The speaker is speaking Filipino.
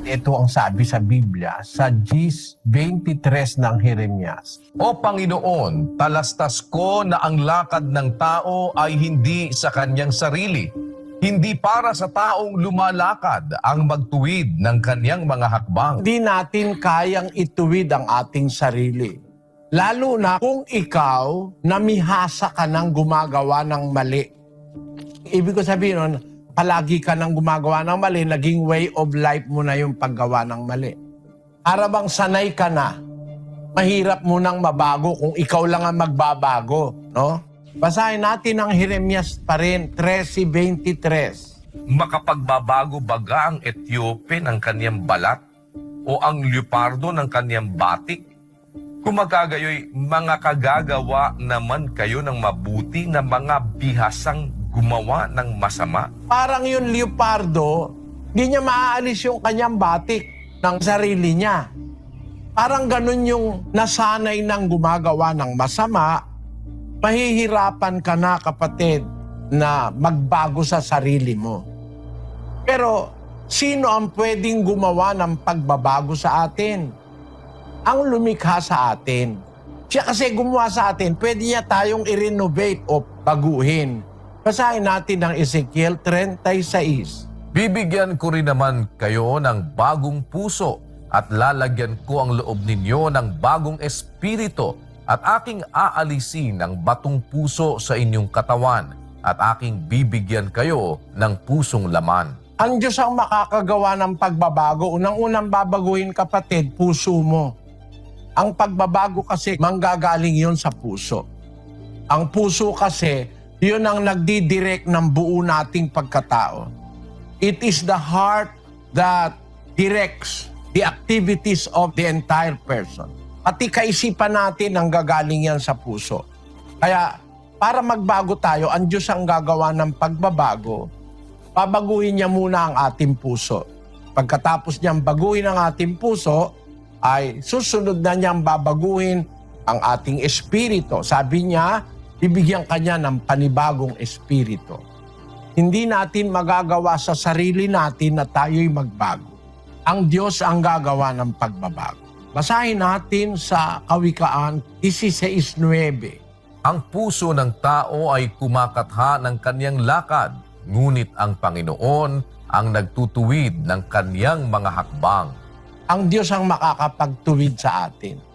Ito ang sabi sa Biblia sa Gis 23 ng Jeremias. O Panginoon, talastas ko na ang lakad ng tao ay hindi sa kanyang sarili. Hindi para sa taong lumalakad ang magtuwid ng kanyang mga hakbang. Hindi natin kayang ituwid ang ating sarili. Lalo na kung ikaw namihasa ka ng gumagawa ng mali. Ibig ko sabihin nun, palagi ka nang gumagawa ng mali, naging way of life mo na yung paggawa ng mali. Para bang sanay ka na, mahirap mo nang mabago kung ikaw lang ang magbabago, no? Basahin natin ang Jeremias pa rin, 13.23. Makapagbabago baga ang Etiope ng kanyang balat o ang leopardo ng kanyang batik? Kung magagayoy, mga kagagawa naman kayo ng mabuti na mga bihasang gumawa ng masama. Parang yung leopardo, hindi niya maaalis yung kanyang batik ng sarili niya. Parang ganun yung nasanay ng gumagawa ng masama, mahihirapan ka na kapatid na magbago sa sarili mo. Pero sino ang pwedeng gumawa ng pagbabago sa atin? Ang lumikha sa atin. Siya kasi gumawa sa atin, pwede niya tayong i-renovate o baguhin. Basahin natin ang Ezekiel 36. Bibigyan ko rin naman kayo ng bagong puso at lalagyan ko ang loob ninyo ng bagong espiritu at aking aalisin ang batong puso sa inyong katawan at aking bibigyan kayo ng pusong laman. Ang Diyos ang makakagawa ng pagbabago. Unang-unang babaguhin kapatid, puso mo. Ang pagbabago kasi manggagaling yon sa puso. Ang puso kasi, yun ang nagdidirect ng buo nating pagkatao. It is the heart that directs the activities of the entire person. Pati kaisipan natin ang gagaling yan sa puso. Kaya para magbago tayo, ang Diyos ang gagawa ng pagbabago, babaguhin niya muna ang ating puso. Pagkatapos niyang baguhin ang ating puso, ay susunod na niyang babaguhin ang ating espiritu. Sabi niya, bibigyan kanya ng panibagong espiritu. Hindi natin magagawa sa sarili natin na tayo'y magbago. Ang Diyos ang gagawa ng pagbabago. Basahin natin sa Kawikaan 16.9. Ang puso ng tao ay kumakatha ng kanyang lakad, ngunit ang Panginoon ang nagtutuwid ng kanyang mga hakbang. Ang Diyos ang makakapagtuwid sa atin.